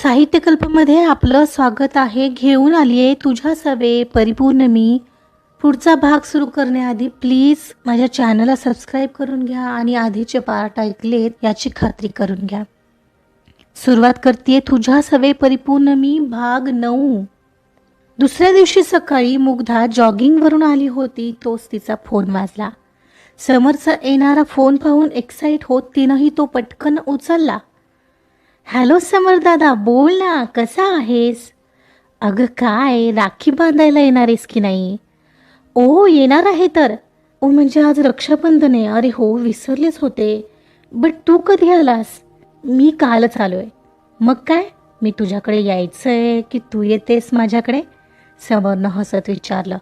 साहित्यकल्पमध्ये आपलं स्वागत आहे. घेऊन आली आहे तुझ्या सवे. परिपूर्ण मी. पुढचा भाग सुरू करण्याआधी प्लीज माझ्या चॅनलला सबस्क्राईब करून घ्या आणि आधीचे पार्ट ऐकलेत याची खात्री करून घ्या. सुरुवात करते तुझ्या सवे. परिपूर्ण मी. भाग नऊ. दुसऱ्या दिवशी सकाळी मुग्धा जॉगिंगवरून आली होती. तोच तिचा फोन वाजला. समरचा येणारा फोन पाहून एक्साईट होत तिनंही तो पटकन उचलला. हॅलो समर दादा बोल ना कसा आहेस? अगं काय राखी बांधायला येणार आहेस की नाही? ओ येणार आहे तर. ओ म्हणजे आज रक्षाबंधन आहे. अरे हो विसरलेच होते. बट तू कधी आलास? मी कालच आलो आहे मग काय? मी तुझ्याकडे यायचं आहे की तू येतेस माझ्याकडे? समरनं हसत विचारलं.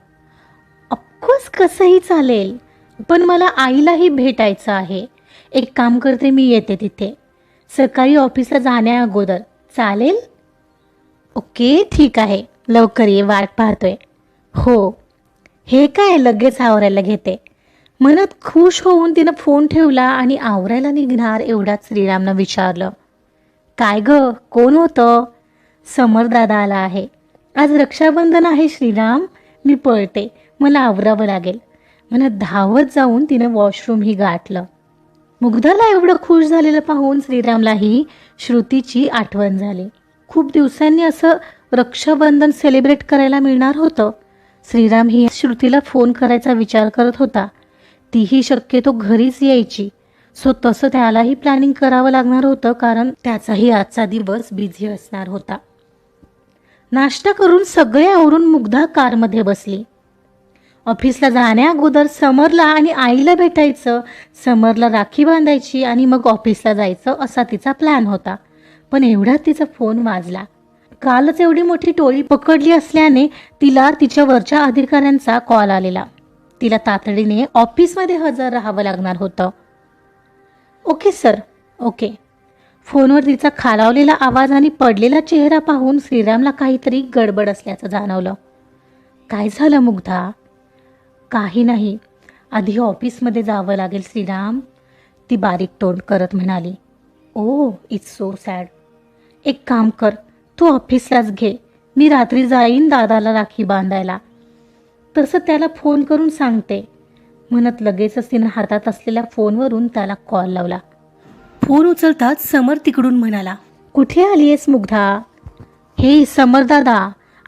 ऑफकोर्स कसंही चालेल. पण मला आईलाही भेटायचं आहे. एक काम करते मी येते तिथे. सकाळी ऑफिसला जाण्या अगोदर. चालेल? ओके ठीक आहे. लवकर ये वाट पाहतोय. हो. हे काय लगेच आवरायला घेते? मनात खुश होऊन तिनं फोन ठेवला आणि आवरायला निघणार एवढाच श्रीरामनं विचारलं. काय ग कोण होतं? समरदादा आला आहे. आज रक्षाबंधन आहे श्रीराम. मी पळते. मला आवरावं लागेल. मला धावत जाऊन तिनं वॉशरूमही गाठलं. मुग्धाला एवढं खुश झालेलं पाहून श्रीरामलाही श्रुतीची आठवण झाली. खूप दिवसांनी असं रक्षाबंधन सेलिब्रेट करायला मिळणार होतं. श्रीराम ही श्रुतीला फोन करायचा विचार करत होता. तीही शक्यतो घरीच यायची. सो तसं त्यालाही प्लॅनिंग करावं लागणार होतं कारण त्याचाही आजचा दिवस बिझी असणार होता. नाश्ता करून सगळे आवरून मुग्धा कारमध्ये बसली. ऑफिसला जाण्या अगोदर समरला आणि आईला भेटायचं. समरला राखी बांधायची आणि मग ऑफिसला जायचं असा तिचा प्लॅन होता. पण एवढा तिचा फोन वाजला. कालच एवढी मोठी टोळी पकडली असल्याने तिला तिच्या वरच्या अधिकाऱ्यांचा कॉल आलेला. तिला तातडीने ऑफिसमध्ये हजर राहावं लागणार होतं. Okay sir. ओके. फोनवर तिचा खालावलेला आवाज आणि पडलेला चेहरा पाहून श्रीरामला काहीतरी गडबड असल्याचं जाणवलं. काय झालं मुग्धा? काही नाही. आधी ऑफिसमध्ये जावं लागेल श्रीराम. ती बारीक तोंड करत म्हणाली ओ इट्स सो सॅड एक काम कर तू ऑफिसलाच घे. मी रात्री जाईन दादाला राखी बांधायला. तसं त्याला फोन करून सांगते. म्हणत लगेचच तिनं हातात असलेल्या फोनवरून त्याला कॉल लावला. फोन उचलताच समर तिकडून म्हणाला कुठे आली आहेस मुग्धा? हे समर दादा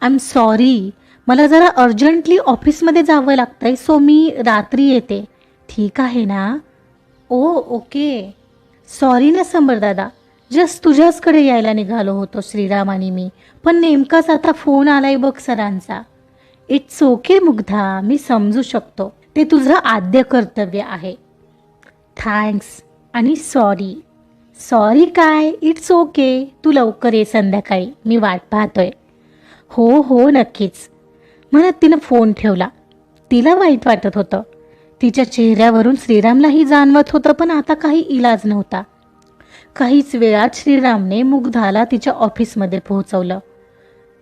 आय एम सॉरी मला जरा अर्जंटली ऑफिसमध्ये जावं लागतंय सो मी रात्री येते. ठीक आहे ना? ओ ओके. सॉरी ना समर दादा. जस्ट तुझ्याचकडे यायला निघालो होतो श्रीराम आणि मी. पण नेमकाच आता फोन आलाय बघ सरांचा. It's okay Mugdha. मी समजू शकतो. ते तुझं आद्य कर्तव्य आहे. थँक्स आणि सॉरी सॉरी काय? इट्स ओके तू लवकर ये संध्याकाळी. मी वाट पाहतोय. हो हो नक्कीच. म्हणत तिनं फोन ठेवला. तिला वाईट वाटत होतं. तिच्या चेहऱ्यावरून श्रीरामलाही जाणवत होतं पण आता काही इलाज नव्हता. काहीच वेळात श्रीरामने मुग्धाला तिच्या ऑफिसमध्ये पोहोचवलं.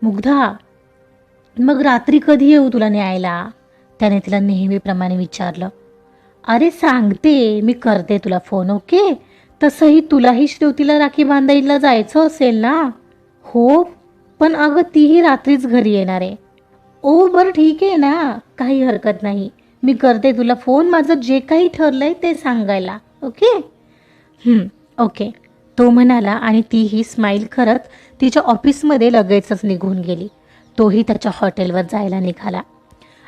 मुग्धा मग रात्री कधी येऊ तुला न्यायला? त्याने तिला नेहमीप्रमाणे विचारलं. अरे सांगते मी करते तुला फोन ओके? तसंही तुलाही श्रुतीला राखी बांधाईला जायचं असेल ना? हो पण अगं तीही रात्रीच घरी येणार आहे. ओ बरं ठीक आहे ना. काही हरकत नाही. मी करते तुला फोन. माझं जे काही ठरलं आहे ते सांगायला. ओके? ओके. तो म्हणाला आणि तीही स्माईल करत तिच्या ऑफिसमध्ये लगेचच निघून गेली. तोही त्याच्या हॉटेलवर जायला निघाला.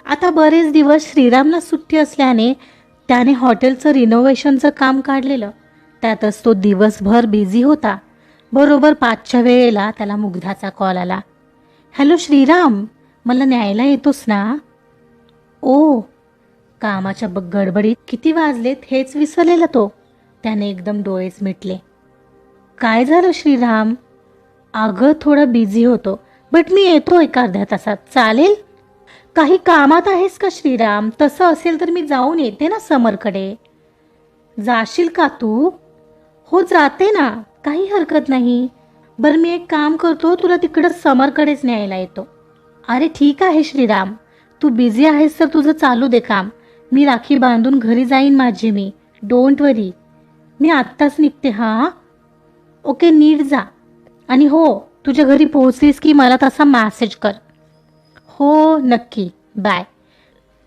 आता बरेच दिवस श्रीरामला सुट्टी असल्याने त्याने हॉटेलचं रिनोव्हेशनचं काम काढलेलं. त्यातच तो दिवसभर बिझी होता. बरोबर पाचच्या वेळेला त्याला मुग्धाचा कॉल आला. हॅलो श्रीराम. मला न्यायला येतोस ना? ओ कामाच्या गडबडीत किती वाजलेत हेच विसरलेला तो. त्याने एकदम डोळेच मिटले. काय झालं श्रीराम? अगं थोडं बिझी होतो. बट मी येतो एक अर्ध्या तासात. चालेल? काही कामात आहेस का श्रीराम? तसं असेल तर मी जाऊन येते ना समरकडे. जाशील का तू? हो जाते ना. काही हरकत नाही. बरं मी एक काम करतो. तुला तिकडं समरकडेच न्यायला येतो. अरे ठीक आहे श्रीराम. तू बिझी आहेस तर तुझं चालू दे काम. मी राखी बांधून घरी जाईन माझी मी. डोंट वरी मी आत्ताच निघते हां? ओके नीट जा. आणि हो तुझ्या घरी पोहोचलीस की मला तसा मॅसेज कर. हो नक्की. बाय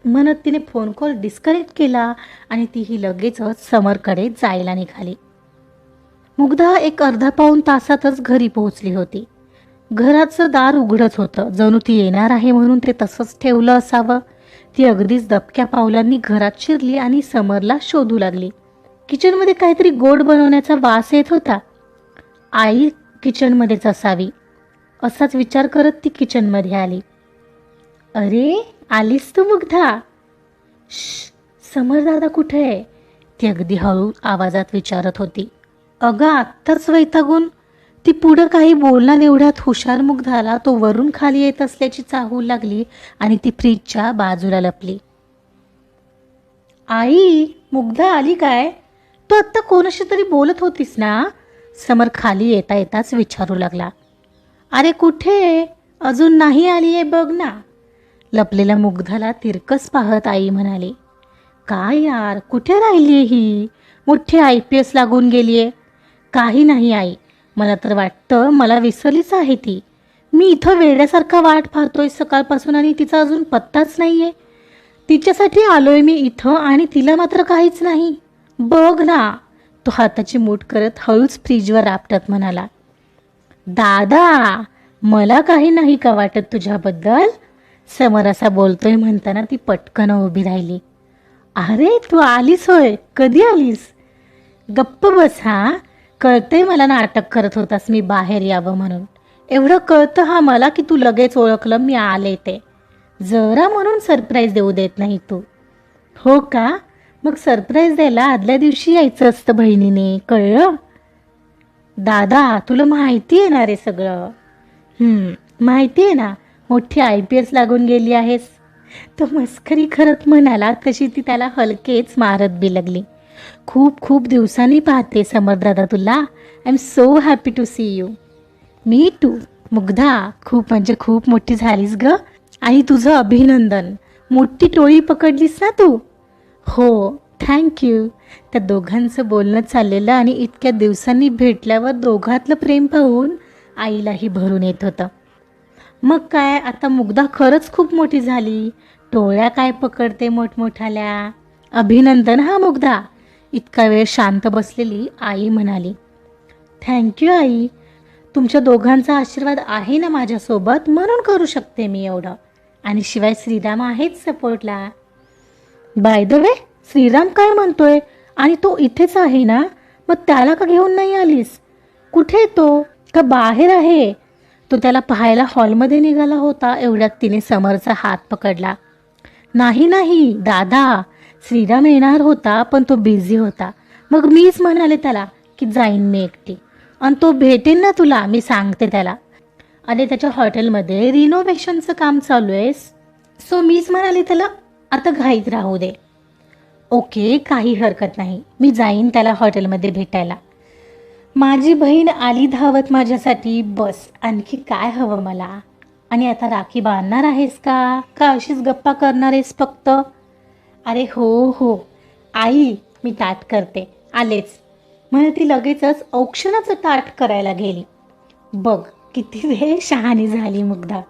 म्हणत तिने फोन कॉल डिस्कनेक्ट केला आणि तीही लगेचच समरकडे जायला निघाली. मुग्धा एक अर्धा पाऊण तासातच घरी पोहोचली होती. घराचं दार उघडच होतं. जणू ती येणार आहे म्हणून ते तसंच ठेवलं असावं. ती अगदीच दबक्या पावलांनी घरात शिरली आणि समरला शोधू लागली. किचनमध्ये काहीतरी गोड बनवण्याचा वास येत होता. आई किचनमध्येच असावी. असाच विचार करत ती किचनमध्ये आली. अरे आलीस तू मुग्धा? समर दादा कुठे आहे? ती अगदी हळू आवाजात विचारत होती. अगं आत्ताच वैतागून ती पुढं काही बोलणार एवढ्यात हुशारमुख झाला तो वरून खाली येत असल्याची चाहू लागली आणि ती फ्रीजच्या बाजूला लपली. आई मुग्धा आली काय? तू आत्ता कोणाशी तरी बोलत होतीस ना? समर खाली येता येताच विचारू लागला. अरे कुठे? अजून नाही आली आहे बघ ना. लपलेल्या मुग्धाला तिरकस पाहत आई म्हणाली काय यार कुठे राहिली ही? मोठी आय पी एस लागून गेली आहे काही नाही आई मला तर वाटतं मला विसरलीच आहे ती. मी इथं वेड्यासारखा वाट पाहतोय सकाळपासून आणि तिचा अजून पत्ताच नाही आहे तिच्यासाठी आलोय मी इथं आणि तिला मात्र काहीच नाही. बघ ना. तो हाताची मूठ करत हळूच फ्रीजवर आपटत म्हणाला. दादा मला काही नाही का वाटत तुझ्याबद्दल? समर असा बोलतोय म्हणताना ती पटकन उभी राहिली. अरे तू आलीस होय. कधी आलीस? गप्प बस हा. कळतंय मला नाटक करत होतास मी बाहेर यावं म्हणून. एवढं कळतं हा मला की तू लगेच ओळखलं मी आले ते. जरा म्हणून सरप्राईज देऊ देत नाही तू. हो का? मग सरप्राईज द्यायला आदल्या दिवशी यायचं असतं बहिणीने कळलं? दादा तुला माहिती आहे ना रे सगळं? माहिती आहे ना मोठी आय पी एस लागून गेली आहेस. तो मस्करी करत म्हणाला तशी ती त्याला हलकेच मारत बी लागली. खूप खूप दिवसांनी पाहते समरदादा तुला. I am so happy to see you me too Mugdha खूप म्हणजे खूप मोठी झालीस ग. आणि तुझं अभिनंदन. मोठी टोळी पकडलीस ना तू? हो थँक्यू त्या दोघांचं बोलणं चाललेलं आणि इतक्या दिवसांनी भेटल्यावर दोघातलं प्रेम पाहून आईलाही भरून येत होतं. मग काय आता मुग्धा खरंच खूप मोठी झाली. टोळ्या काय पकडते मोठमोठाल्या? अभिनंदन हा मुग्धा. इतका वेळ शांत बसलेली आई म्हणाली थँक्यू आई. तुमच्या दोघांचा आशीर्वाद आहे ना माझ्यासोबत? म्हणून करू शकते मी एवढं. आणि शिवाय श्रीराम आहेच सपोर्टला. बाय द वे श्रीराम काय म्हणतोय? आणि तो इथेच आहे ना? मग त्याला का घेऊन नाही आलीस? कुठे तो? का बाहेर आहे? तो त्याला पाहायला हॉलमध्ये निघाला होता एवढ्यात तिने समरचा हात पकडला. नाही नाही दादा. श्रीराम येणार होता पण तो बिझी होता. मग मीच म्हणाले त्याला की जाईन मी एकटी. आणि तो भेटेन ना तुला मी सांगते त्याला. आणि त्याच्या हॉटेलमध्ये रिनोव्हेशनचं काम चालू आहे. सो मीच म्हणाले त्याला आता घाईत राहू दे. ओके काही हरकत नाही. मी जाईन त्याला हॉटेलमध्ये भेटायला. माझी बहीण आली धावत माझ्यासाठी. बस आणखी काय हवं मला? आणि आता राखी बांधणार आहेस का? का अशीच गप्पा करणार आहेस फक्त? अरे हो हो. आई मी ताट करते. आलेच. म्हणे ती लगेचच औक्षणाचं ताट करायला गेली. बघ किती वेळ शहाणी झाली मुग्धा.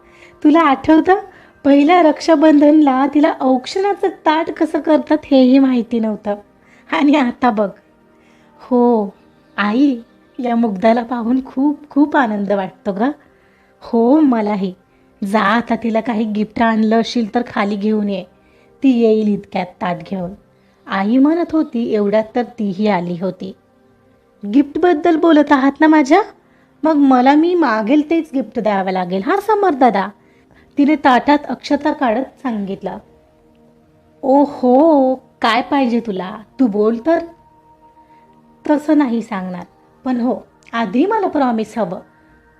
तुला आठवतं? पहिल्या रक्षाबंधनला तिला औक्षणाचं ताट कसं करतात हेही माहिती नव्हतं. आणि आता बघ. हो आई या मुग्धाला पाहून खूप खूप आनंद वाटतो ग. हो मलाही. जा आता तिला काही गिफ्ट आणलं असेल तर खाली घेऊन ये. ती येईल इतक्यात ताट घेऊन. आई म्हणत होती एवढ्यात तर तीही आली होती. गिफ्टबद्दल बोलत आहात ना माझ्या? मग मला मी मागेल तेच गिफ्ट द्यावं लागेल हा समर दादा. तिने ताटात अक्षता काढत सांगितलं. ओ हो काय पाहिजे तुला? तू बोल तर. तसं नाही सांगणार. पण हो आधी मला प्रॉमिस हवं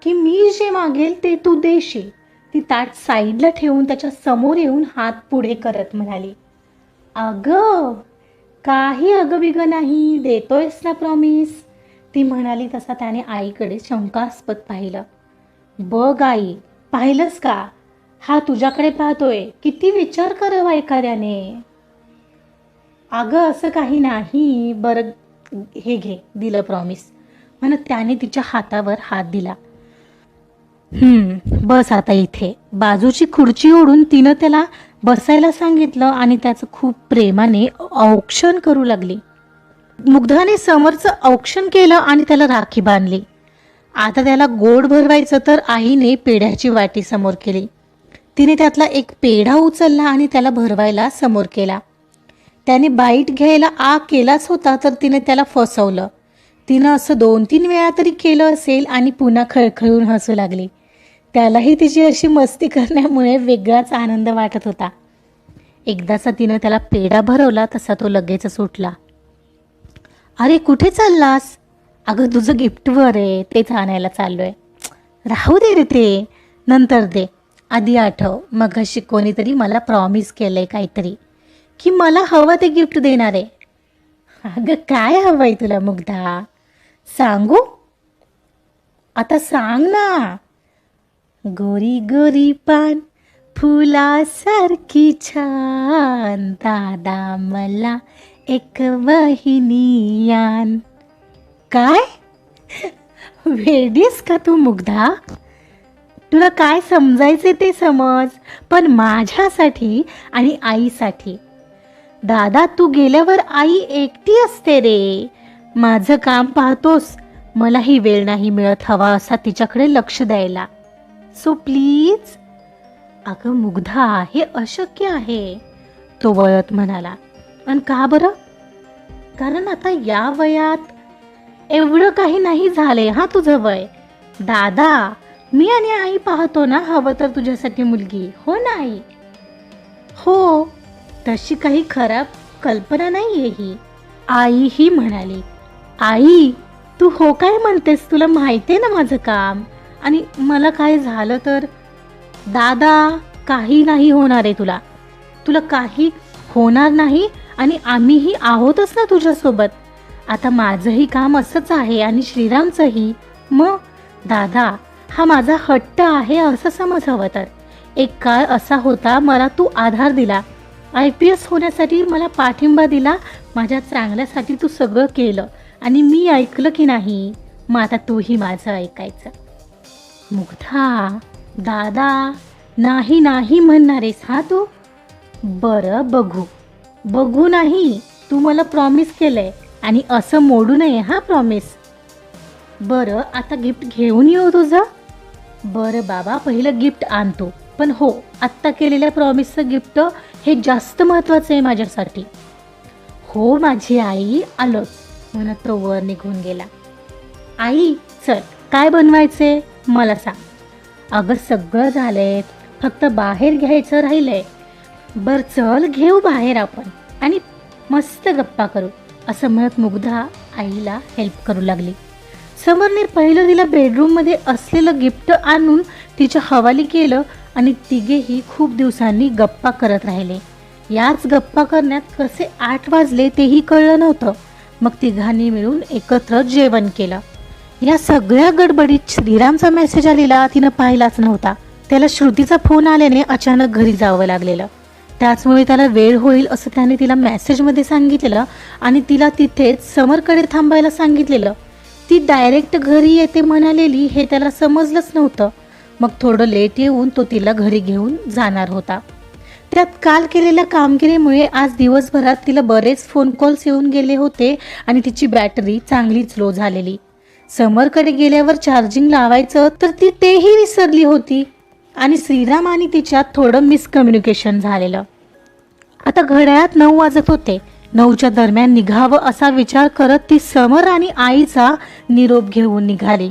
की मी जे मागेल ते तू देशील. ती ताट साईडला ठेवून त्याच्यासमोर येऊन हात पुढे करत म्हणाली अगं काही अगं बिगं नाही देतोयस ना प्रॉमिस ती म्हणाली तसा त्याने आईकडे शंकास्पद पाहिलं. बघ आई पाहिलंस का? हा तुझ्याकडे पाहतोय. किती विचार करावा एखाद्याने. अगं असं काही नाही. बरं हे घे दिलं प्रॉमिस म्हणत त्याने तिच्या हातावर हात दिला. हम्म बस आता इथे. बाजूची खुर्ची ओढून तिनं त्याला बसायला सांगितलं आणि त्याचं खूप प्रेमाने औक्षण करू लागली. मुग्धाने समरचं औक्षण केलं आणि त्याला राखी बांधली. आता त्याला गोड भरवायचं तर आईने पेढ्याची वाटी समोर केली. तिने त्यातला एक पेढा उचलला आणि त्याला भरवायला समोर केला. त्याने बाईट घ्यायला आ केलाच होता तर तिने त्याला फसवलं. तिनं असं दोन तीन वेळा तरी केलं असेल आणि पुन्हा खळखळून हसू लागली. त्यालाही तिची अशी मस्ती करण्यामुळे वेगळाच आनंद वाटत होता. एकदाचा तिनं त्याला पेढा भरवला तसा तो लगेच सुटला अरे कुठे चाललास? अगं तुझं गिफ्टवर आहे तेच आणायला चाललोय. राहू दे रे ते नंतर दे. आधी आठव मग अशी कोणीतरी मला प्रॉमिस केलंय काहीतरी की मला हवं ते गिफ्ट देणार. आहे अगं काय हवंय तुला मुग्धा? सांगू? आता सांग ना. गोरी गोरी पान फुलासारखी छान. दादा मला एक वहिनी यान काय? वेडीस का तू मुग्धा? तुला काय समजायचे ते समज पण माझ्यासाठी आणि आईसाठी. दादा तू गेल्यावर आई एकटी असते रे. माझं काम पाहतोस. मलाही वेळ नाही मिळत हवा असा तिच्याकडे लक्ष द्यायला. सो प्लीज अगं मुग्धा हे अशक्य आहे. तो वळत म्हणाला आणि का बरं? कारण आता या वयात एवढं काही नाही झालंय हा तुझं वय. दादा मी आणि आई पाहतो ना हवं तर तुझ्यासाठी मुलगी हो ना आई हो तशी काही खराब कल्पना नाही ही. आई ही म्हणाली आई तू हो काय म्हणतेस? तुला माहिती आहे ना माझं काम. आणि मला काय झालं तर दादा काही नाही होणार आहे तुला. तुला काही होणार नाही आणि आम्हीही आहोतच ना तुझ्यासोबत. आता माझंही काम असंच आहे आणि श्रीरामचंही. मग दादा हा माझा हट्ट आहे असं समज हवं तर. एक काळ असा होता मला तू आधार दिला. आय पी एस होण्यासाठी मला पाठिंबा दिला. माझ्या चांगल्यासाठी तू सगळं केलं. आणि मी ऐकलं की नाही? मग आता तूही माझं ऐकायचं. मुग्धा दादा नाही नाही म्हणणारेस हा तू बरं बघू. बघू नाही तू मला प्रॉमिस केलंय आणि असं मोडू नये हा प्रॉमिस बरं आता गिफ्ट घेऊन येऊ तुझं? बरं बाबा पहिलं गिफ्ट आणतो. पण हो आत्ता केलेल्या प्रॉमिसचं गिफ्ट हे जास्त महत्त्वाचं आहे माझ्यासाठी. हो माझी आई आलोच. म्हणत तो वर निघून गेला. आई चल काय बनवायचे मला सांग. अगं सगळं झालंय. फक्त बाहेर घ्यायचं राहिलंय. बर चल घेऊ बाहेर आपण. आणि मस्त गप्पा करू. असं म्हणत मुग्धा आईला हेल्प करू लागली. समरने पहिलं तिला बेडरूममध्ये असलेलं गिफ्ट आणून तिच्या हवाली केलं आणि तिघेही खूप दिवसांनी गप्पा करत राहिले. याच गप्पा करण्यात कसे आठ वाजले तेही कळलं नव्हतं. मग तिघांनी मिळून एकत्र जेवण केलं. या सगळ्या गडबडीत श्रीरामचा मेसेज आलेला तिनं पाहिलाच नव्हता. त्याला श्रुतीचा फोन आल्याने अचानक घरी जावं लागलेलं. त्याचमुळे त्याला वेळ होईल असं त्याने तिला मेसेजमध्ये सांगितलेलं आणि तिला तिथेच समरकडे थांबायला सांगितलेलं. ती डायरेक्ट घरी येते म्हणालेली हे त्याला समजलंच नव्हतं. मग थोडं लेट येऊन तो तिला घरी घेऊन जाणार होता. त्यात काल केलेल्या कामगिरीमुळे आज दिवसभरात तिला बरेच फोन कॉल्स येऊन गेले होते आणि तिची बॅटरी चांगलीच लो झालेली. समरकडे गेल्यावर चार्जिंग लावायचं तर ती तेही विसरली होती. आणि श्रीराम आणि तिच्यात थोडं मिसकम्युनिकेशन झालेलं. आता घड्याळात नऊ वाजत होते. नऊच्या दरम्यान निघावं असा विचार करत ती समर आणि आईचा निरोप घेऊन निघाली.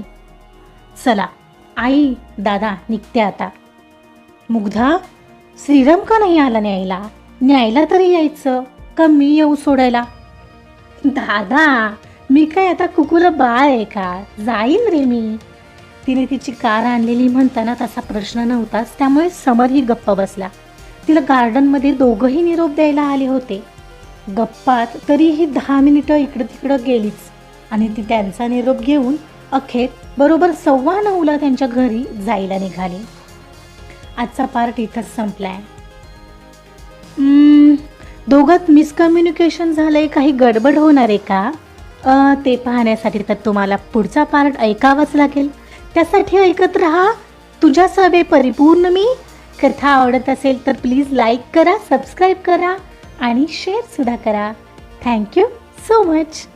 चला आई दादा निघते आता. मुग्धा श्रीराम का नाही आला न्यायला? न्यायला तरी यायचं. का मी येऊ सोडायला? दादा मी काय आता कुकुर बाळ आहे का? जाईन रे मी. तिने तिची कार आणलेली म्हणताना तसा प्रश्न नव्हताच त्यामुळे समरही गप्प बसला. तिला गार्डनमध्ये दोघंही निरोप द्यायला आले होते. गप्पात तरीही दहा मिनिटं इकडं तिकडं गेलीच. आणि ती त्यांचा निरोप घेऊन अखेर बरोबर सव्वा नऊला त्यांच्या घरी जायला निघाली. आजचा पार्ट इथंच संपलाय. दोघात मिसकम्युनिकेशन झालंय काही गडबड होणार आहे का? ते पाहण्यासाठी तर तुम्हाला पुढचा पार्ट ऐकावाच लागेल. त्यासाठी ऐकत राहा. तुझ्या सवे परिपूर्ण मी. कथा आवडत असेल तर प्लीज लाईक करा सबस्क्राईब करा आणि शेअरसुद्धा करा. Thank you so much